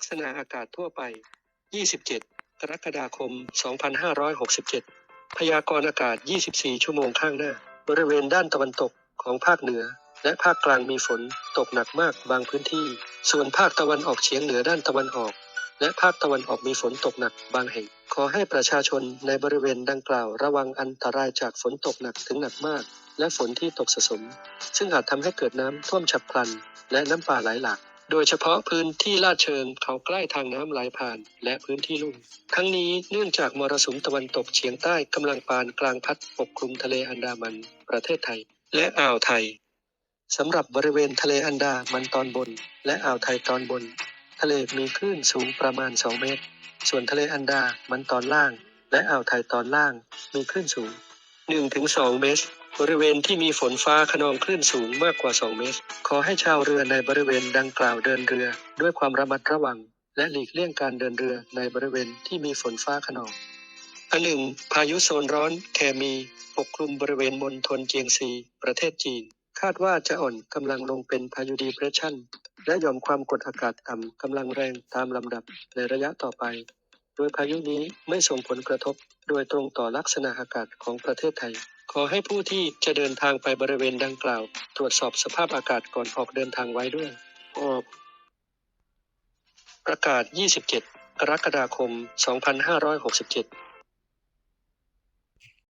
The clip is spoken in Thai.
ลักษณะอากาศทั่วไป 27 กรกฎาคม 2567 พยากรณ์อากาศ 24 ชั่วโมงข้างหน้า บริเวณด้านตะวันตกของภาคเหนือ และภาคกลางมีฝนตกหนักมากบางพื้นที่ ส่วนภาคตะวันออกเฉียงเหนือด้านตะวันออก และภาคตะวันออกมีฝนตกหนักบางแห่ง ขอให้ประชาชนในบริเวณดังกล่าวระวังอันตรายจากฝนตกหนักถึงหนักมากและฝนที่ตกสะสม ซึ่งอาจทำให้เกิดน้ำท่วมฉับพลัน และน้ำป่าไหลหลาก โดยเฉพาะพื้นที่ลาดเชิงเขาใกล้ทางน้ำไหลผ่าน และพื้นที่ลุ่ม ทั้งนี้เนื่องจากมรสุมตะวันตกเฉียงใต้กำลังปานกลางพัดปกคลุมทะเลอันดามัน ประเทศไทย และอ่าวไทยสำหรับบริเวณทะเลอันดามันตอนบน และอ่าวไทยตอนบน ทะเลมีคลื่นสูงประมาณ 2 เมตร ส่วนทะเลอันดามันตอนล่าง และอ่าวไทยตอนล่างมีคลื่นสูง 1-2 เมตร บริเวณที่มีฝนฟ้าขนองคลื่นสูงมากกว่า 2 เมตร ขอให้ชาวเรือในบริเวณดังกล่าวเดินเรือ ด้วยความระมัดระวัง และหลีกเลี่ยงการเดินเรือในบริเวณที่มีฝนฟ้าขนองอันหนึ่งพายุโซนร้อนแคมี ปกคลุมบริเวณมณฑลเจียงซี ประเทศจีน คาดว่าจะอ่อนกำลังลงเป็นพายุดีเพรสชันและยอมความกดอากาศต่ำกำลังแรงตามลำดับในระยะต่อไป โดยพายุนี้ไม่ส่งผลกระทบ โดยตรงต่อลักษณะอากาศของประเทศไทย ขอให้ผู้ที่จะเดินทางไปบริเวณดังกล่าว ตรวจสอบสภาพอากาศก่อนออกเดินทางไว้ด้วยออกประกาศ 27 กรกฎาคม 2567